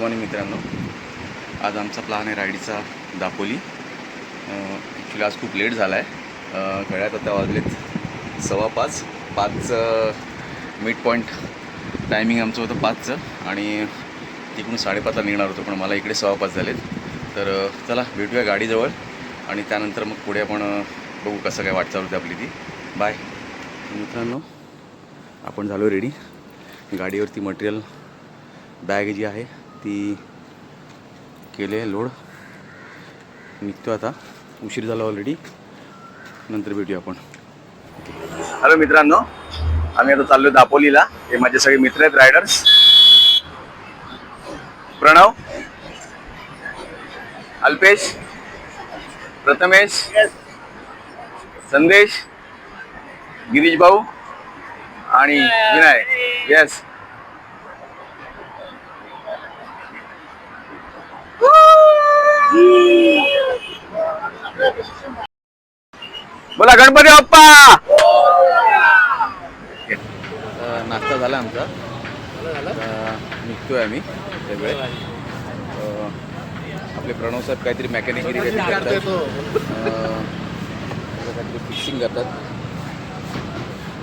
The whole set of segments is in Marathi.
मॉर्निंग मित्रांनो. आज आमचा प्लॅन आहे रायडीचा दापोली. ॲक्च्युली आज खूप लेट झाला आहे घड्यात आता वाजलेत सव्वा पाच. पाचचं मिड पॉईंट टायमिंग आमचं होतं पाचचं. आणि तिकडून साडेपाचला निघणार होतो पण मला इकडे सव्वा पाच झालेत. तर चला भेटूया गाडीजवळ. आणि त्यानंतर मग पुढे आपण बघू कसं काय वाटचाल होते आपली ती. बाय मित्रांनो आपण झालो रेडी गाडीवरती मटेरियल बॅग जी आहे ती केले लोड. निघतो आता. उशीर झाला ऑलरेडी नंतर भेटूया आपण. हॅलो मित्रांनो आम्ही आता चाललो दापोलीला. हे माझे सगळे मित्र आहेत रायडर्स प्रणव. अल्पेश. प्रथमेश. संदेश. गिरीश भाऊ. आणि विनायक. येस बोला गणपती बाप्पा! नाश्ता झाला आमचा. आता निघतोय आम्ही सगळे. अ, आपले प्रणव साहेब काहीतरी मेकॅनिकरी काहीतरी करतात. अ, काहीतरी फिक्सिंग करतात.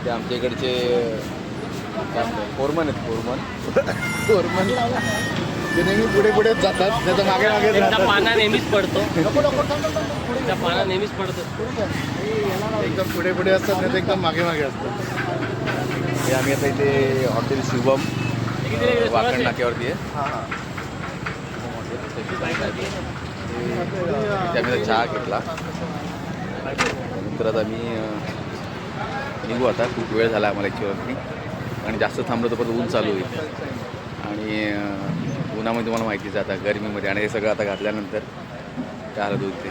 ते आमच्या इकडचे काय म्हणतात, फोरमन आहेत फोरमन ते नेहमी पुढे पुढे जातात त्याच्यामागे मागे त्यांचा पाना नेहमीच पडतो. त्यांचा पाना नेहमीच पडतो. एकदम पुढे पुढे असतात नाही एकदम मागे मागे असतात. हे आम्ही आता इथे हॉटेल शुभम वाकण नाक्यावरती आहे. आम्ही चहा घेतला. नंतर आता मी अं, निघू आता. खूप वेळ झाला आम्हाला ॲक्च्युअली आणि जास्त थांबलो तर परत ऊन चालू होईल. आणि उन्हामध्ये तुम्हाला माहितीच आहे आता गरमीमध्ये. आणि हे सगळं आता घातल्यानंतर काय हालत होते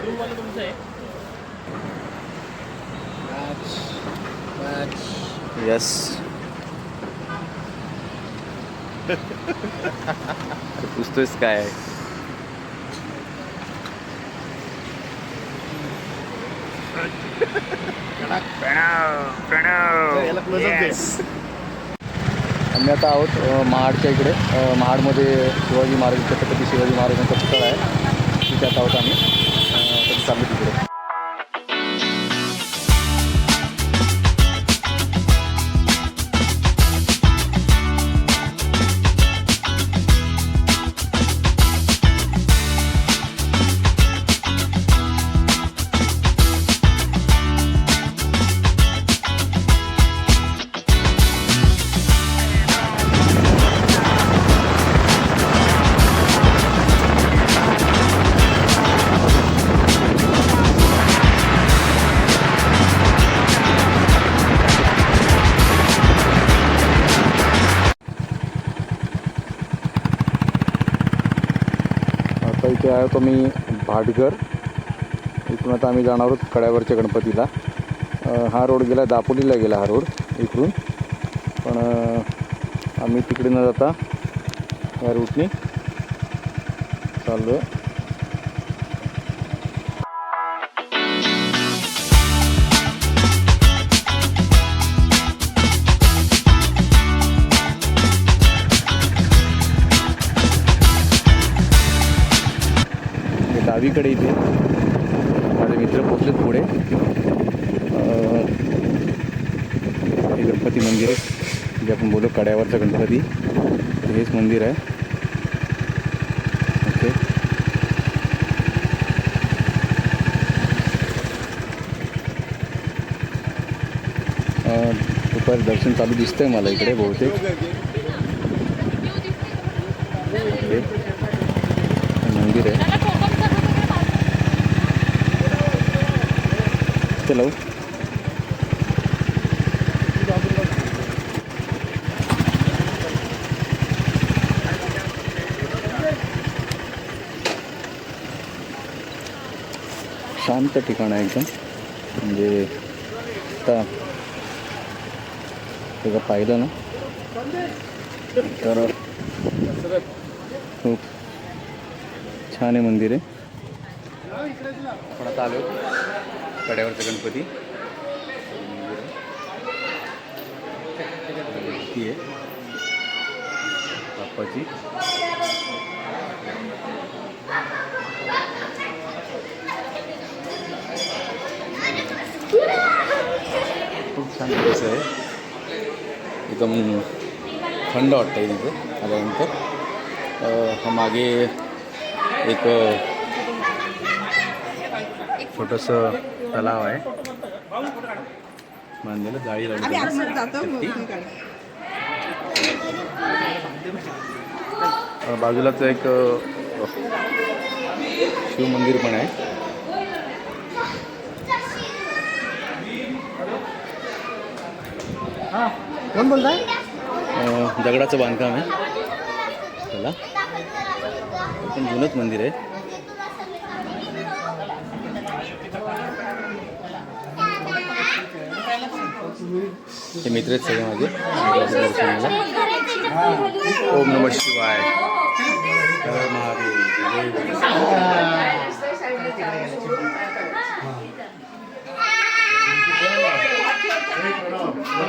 यस पुसतोयस काय? Up दे. आम्ही आता आहोत महाडच्या इकडे. महाडमध्ये शिवाजी महाराज छत्रपती शिवाजी महाराजांचा पुतळा आहे. तिथे आता आहोत आम्ही. चालू तिकडे. आता मी भाटघर. इकडून आता आम्ही जाणार आहोत कड्यावरच्या गणपतीला. हा रोड गेला दापोलीला गेला हा रोड इकडून. पण आम्ही तिकडे न जाता या रूटने चाललो आहे हे इथे माझे मित्र पोचलेत पुढे. हे गणपती मंदिर आहे जे आपण बोलू कड्यावरचं गणपती. हेच मंदिर आहे. ओके. दुपार दुपारी दर्शन चालू दिसतंय मला इकडे बहुतेक. ओके हे मंदिर आहे चलो शांत ठिकाण आहे एकदम. म्हणजे आता सगळं पाहिलं ना? तर खूप छान आहे मंदिर आहे. आपण आता आलो. कड्यावरचा गणपती. आहे. बाप्पाची. खूप छान कसं आहे. एकदम थंड वाटतं आहे तिथं आल्यानंतर. हा मागे एक छोटंसं तलाव आहे. बांधलेलं जाळी लावली. अ, बाजूलाच एक अ, शिव मंदिर पण आहे. कोण बोलताय? दगडाचं बांधकाम आहे. त्याला पण जुनंच मंदिर आहे. हे मित्र आहेत सगळे माझे दर्शनाला ओम नम शिवाय.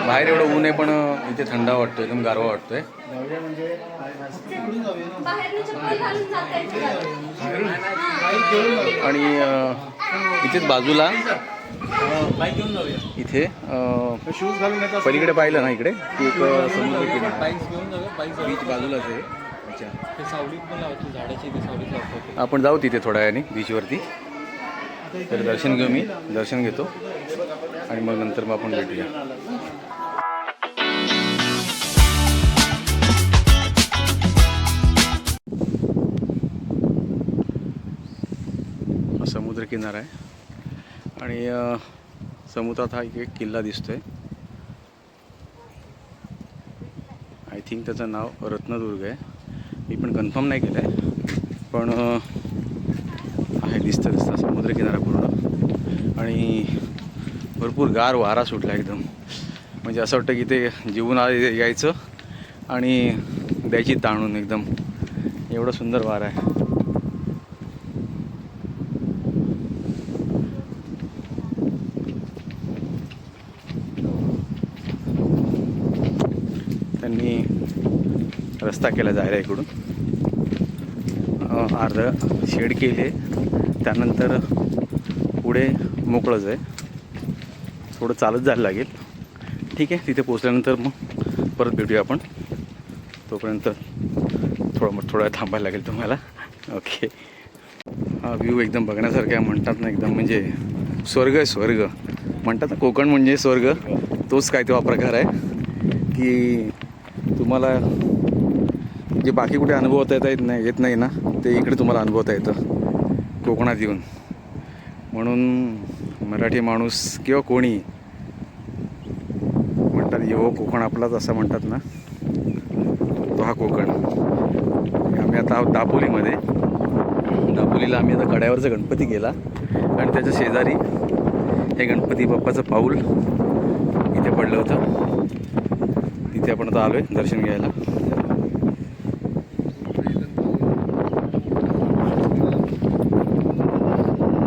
बाहेर एवढं ऊन आहे पण इथे थंड वाटतोय एकदम गारवा वाटतोय. आणि इथेच बाजूला इथे पलीकडे पाहिलं ना इकडे? एक समुद्र किनारा. बीच बाजूलाच आहे. अच्छा. आपण जाऊ तिथे थोड्या वेळाने बीचवरती. तर दर्शन घेऊ मी. दर्शन घेतो. आणि मग नंतर मग आपण भेटूया. समुद्र किनारा आहे. आणि समुद्रात हा एक किल्ला दिसतोय. आय थिंक त्याचं नाव रत्नदुर्ग आहे. मी पण कन्फर्म नाही केलं आहे पण आहे दिसतं दिसतं समुद्रकिनारा पूर्ण. आणि भरपूर गार वारा सुटला एकदम. म्हणजे असं वाटतं की ते जीवन आ यायचं आणि द्यायची ताणून एकदम. एवढं सुंदर वारा आहे त्यांनी रस्ता केला जायला इकडून. अर्धं अर्ध शेड केले त्यानंतर पुढे मोकळंच आहे. थोडं चालत जायला लागेल. ठीक आहे तिथे पोचल्यानंतर मग परत भेटूया आपण. तोपर्यंत थोडं मग थोडा थांबायला लागेल तुम्हाला. ओके हा व्ह्यू एकदम बघण्यासारखा म्हणतात ना एकदम म्हणजे स्वर्ग आहे स्वर्ग. म्हणतात ना कोकण म्हणजे स्वर्ग. तोच काय तेव्हा प्रकार आहे. की तुम्हाला जे बाकी कुठे अनुभवता येता येत नाही येत नाही ना ते इकडे तुम्हाला अनुभवता येतं. कोकणात येऊन. म्हणून मराठी माणूस किंवा कोणी म्हणतात यो कोकण आपलाच असं म्हणतात ना तो हा कोकण. आम्ही आता आहोत दापोलीमध्ये. दापोलीला आम्ही आता कड्यावरचा गणपती गेला आणि त्याच्या शेजारी हे गणपती बाप्पाचं पाऊल इथे पडलं होतं. तिथे आपण आता आलो आहे दर्शन घ्यायला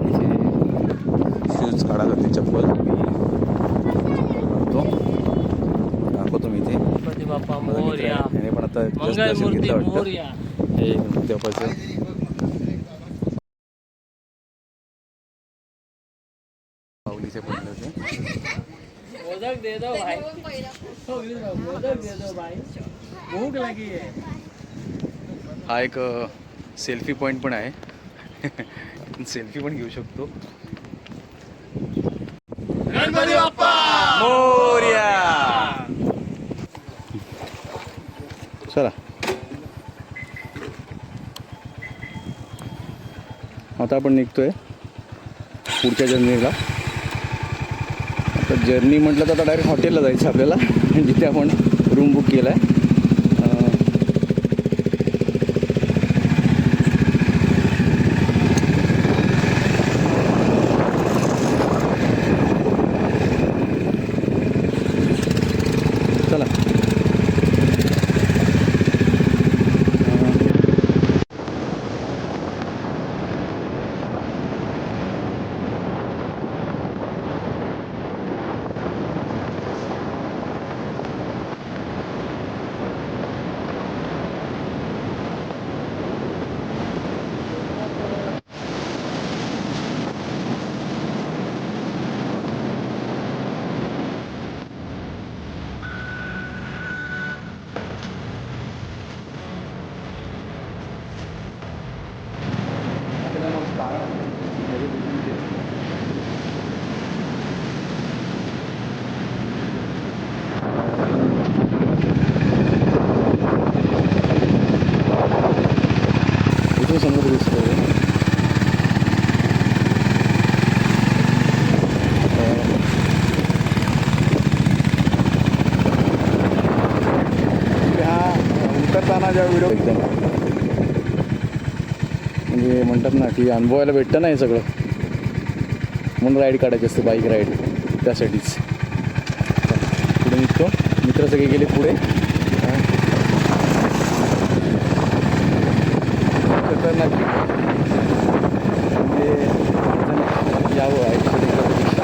इथे शूज काढा लागते चप्पल तो दाखवतो मी इथे गणपती बाप्पा माझा मित्र मोरया आहे. याने पण आता just दर्शन घेतलं वाटतं मोरया हे गणपती पडलं होते मोदक दे दो भाई मोदक दे दो भाई भूक लगी है हा एक सेल्फी पॉईंट पण आहे. सेल्फी पण घेऊ शकतो. गणपती बाप्पा मोर्या चला आता आपण आहे पुढच्या जर्नीला. आता जर्नी म्हटलं तर आता डायरेक्ट हॉटेलला जायचं आपल्याला जिथे आपण रूम बुक केला आहे चला माझ्या व्हिडिओ एकदम म्हणजे म्हणतात ना की अनुभवायला भेटतं नाही सगळं. म्हणून राईड काढायची असते बाईक राईड त्यासाठीच. पुढे निघतो. मित्र सगळे गेले पुढे. हा. खतरनाक म्हणजे माणसाने यावं आयुष्यात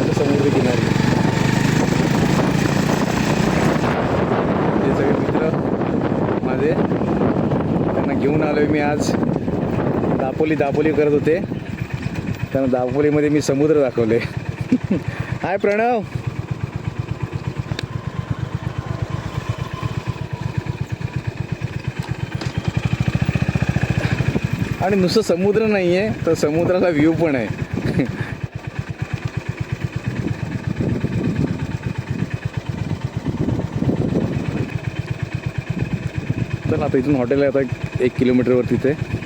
आता समुद्र किनारी हे सगळे मित्र माझे. त्यांना घेऊन आलोय मी आज. दापोली दापोली करत होते. त्यांना दापोलीमध्ये मी समुद्र दाखवले. हाय प्रणव. आणि नुसतं समुद्र नाही आहे तर समुद्राला व्ह्यू पण आहे. तर आता इथून हॉटेल आहे आता एक किलोमीटरवर तिथे.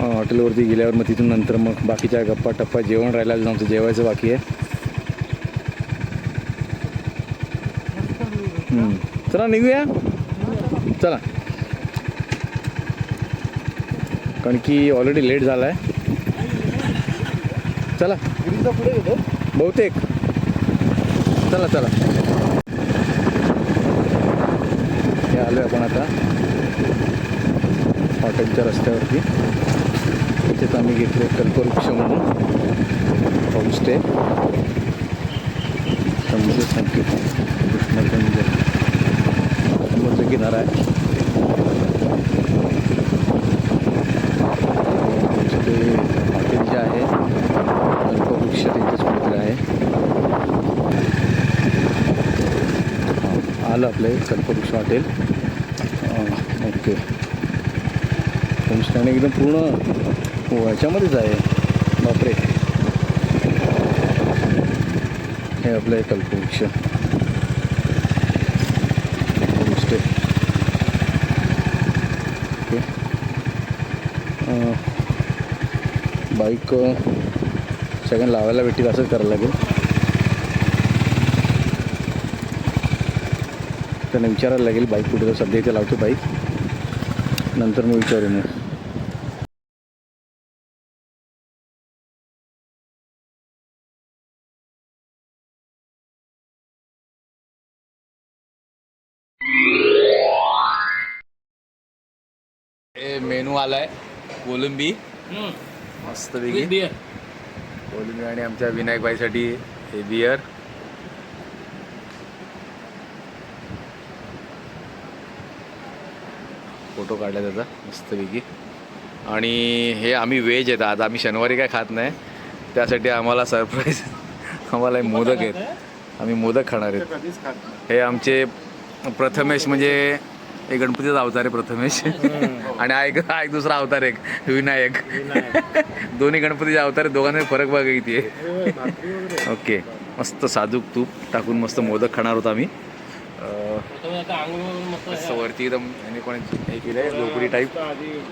हॉटेलवरती गेल्यावर मग तिथून नंतर मग बाकीच्या गप्पा टप्पा जेवण राहिला आमचं जेवायचं बाकी आहे. चला निघूया? चला. कारण की ऑलरेडी लेट झाला आहे चला. पुढे येतो बहुतेक. चला चला. हे आलो आपण आता. हॉटेलच्या रस्त्यावरती. इथेच आम्ही घेतले कल्पवृक्ष म्हणून. होमस्टे समुद्र संकेत कृष्णगंज समुद्र किनारा आहे. ते हॉटेल जे आहे कल्पवृक्ष तिथेच कुठेतरी आहे. आलं आपलं कल्पवृक्ष हॉटेल. ओके. होमस्टे आणि एकदम पूर्ण हो याच्यामध्येच आहे. बापरे. हे आपलं हे कल्पवृक्ष ओके. बाईक सगळ्यांना लावायला भेटेल असंच करायला लागेल. त्यांना विचारायला लागेल बाईक कुठे तर सध्या इथे लावतो बाईक. नंतर मी विचारू मग मेनू आलाय कोलंबी. मस्त बियर कोलंबी आणि आमच्या विनायक बाईसाठी हे बियर फोटो काढला त्याचा मस्तपैकी आणि हे आम्ही व्हेज आहेत आज आम्ही शनिवारी काय खात नाही. त्यासाठी आम्हाला सरप्राईज आम्हाला हे मोदक आहेत. आम्ही मोदक खाणार आहेत. हे आमचे प्रथमेश म्हणजे हे गणपतीचा अवतार आहे प्रथमेश. आणि हा एक एक दुसरा अवतार एक विनायक. दोन्ही गणपतीचे अवतार आहे दोघांमध्ये फरक बघा किती आहे. ओके मस्त साजूक तूप टाकून मस्त मोदक खाणार होतो आम्ही. वरती एकदम यांनी कोणी हे केलंय झोपडी टाईप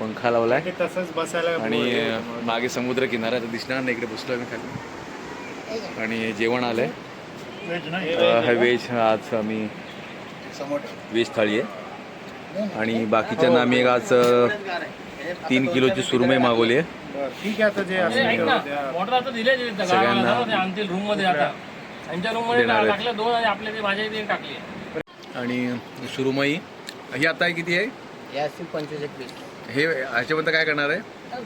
पंखा लावलाय. तसंच बसायला आणि. मागे समुद्र किनारा तर दिसणार नाही इकडे बसलो आम्ही खाली. आणि जेवण आलंय. व्हेज आज आम्ही व्हेज थाळी आहे. आणि बाकीच्यांना आम्ही एक आज तीन किलोची सुरमई मागवली आहे. ठीक आहे आता जे आणि सुरमई ही आता किती आहे? हे ह्याच्याबद्दल काय करणार आहे?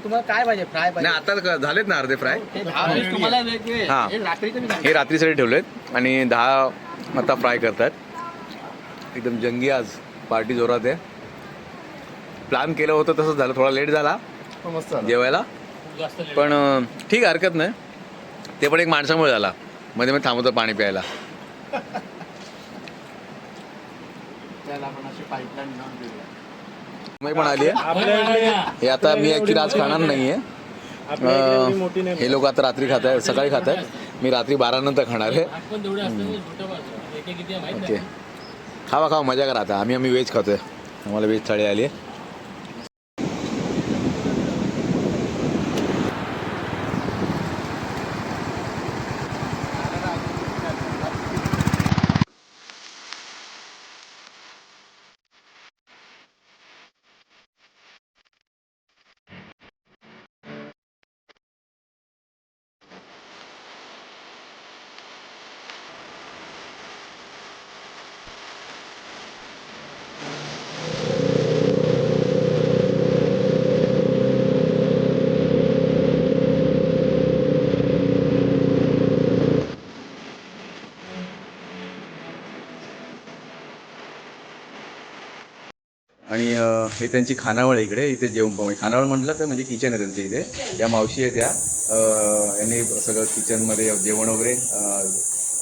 तुम्हाला काय पाहिजे? फ्राय नाही आता झालेत ना अर्धे फ्राय. हा. हे. हे रात्रीसाठी ठेवलेत आणि दहा आता फ्राय करतात एकदम जंगी आज पार्टी जोरात आहे. प्लॅन केलं होतं तसंच झालं. थोडा लेट झाला मस्त. जेवायला. पण ठीक आहे हरकत नाही. ते पण एक माणसामुळे झाला. मध्ये मध्ये थांबवतो पाणी प्यायला. मी पण आली आहे. हे आता मी ॲक्च्युली आज खाणार नाही. आहे हे लोक आता रात्री खात आहेत सकाळी खात आहेत मी रात्री बारा नंतर खाणार आहे. ओके. खावा खावा मजा करा आता. आम्ही आम्ही व्हेज खातोय. आम्हाला वेज थाळी आली आहे आणि अं, हे त्यांची खानावळ आहे इकडे इथे जेवण खानावळ म्हटलं तर म्हणजे किचन आहे त्यांच्या इथे. त्या मावशी आहे त्या यांनी सगळं किचनमध्ये जेवण वगैरे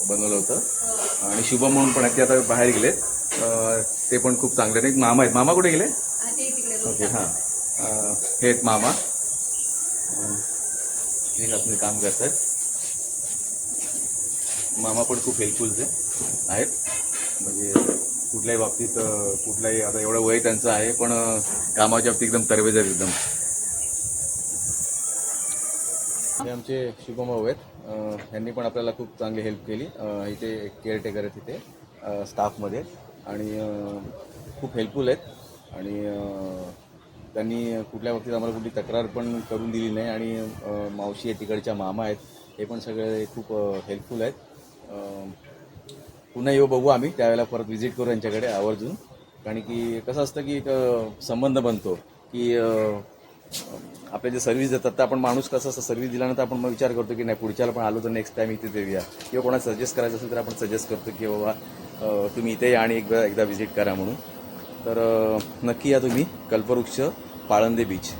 बनवलं होतं. आणि शुभम म्हणून पण आहेत. ते आता बाहेर गेलेत. ते पण खूप चांगले आहेत. मामा आहेत. मामा कुठे गेले? ओके हां. हे आहेत मामा. हे आपले काम करतात. मामा पण खूप हेल्पफुल आहेत. म्हणजे कुठल्याही बाबतीत कुठलाही कुठल्याही आता एवढं वय त्यांचं आहे पण कामाच्या बाबतीत एकदम तरवेजर एकदम. हे आमचे शुभम भाऊ आहेत. अं, यांनी पण आपल्याला खूप चांगली हेल्प केली. इथे इथे केअरटेकर आहेत तिथे स्टाफमध्ये आणि खूप हेल्पफुल आहेत. आणि त्यांनी कुठल्या बाबतीत आम्हाला कुठली तक्रार पण करून दिली नाही. आणि मावशी आहे तिकडच्या मामा आहेत हे पण सगळे खूप हेल्पफुल आहेत. पुन्हा येऊ बघू आम्ही. त्यावेळेला परत व्हिजिट करू यांच्याकडे आवर्जून. कारण की कसं असतं की एक संबंध बनतो की आपले जे सर्व्हिस देतात तर आपण माणूस कसं असं सर्व्हिस दिल्यानंतर आपण मग विचार करतो की नाही पुढच्याला पण आलो तर नेक्स्ट टाईम इथे देऊया. किंवा कोणाला सजेस्ट करायचं असेल तर आपण सजेस्ट करतो की बाबा तुम्ही इथे या आणि एकदा एकदा व्हिजिट करा म्हणून. तर नक्की या तुम्ही. कल्पवृक्ष पाळंदे बीच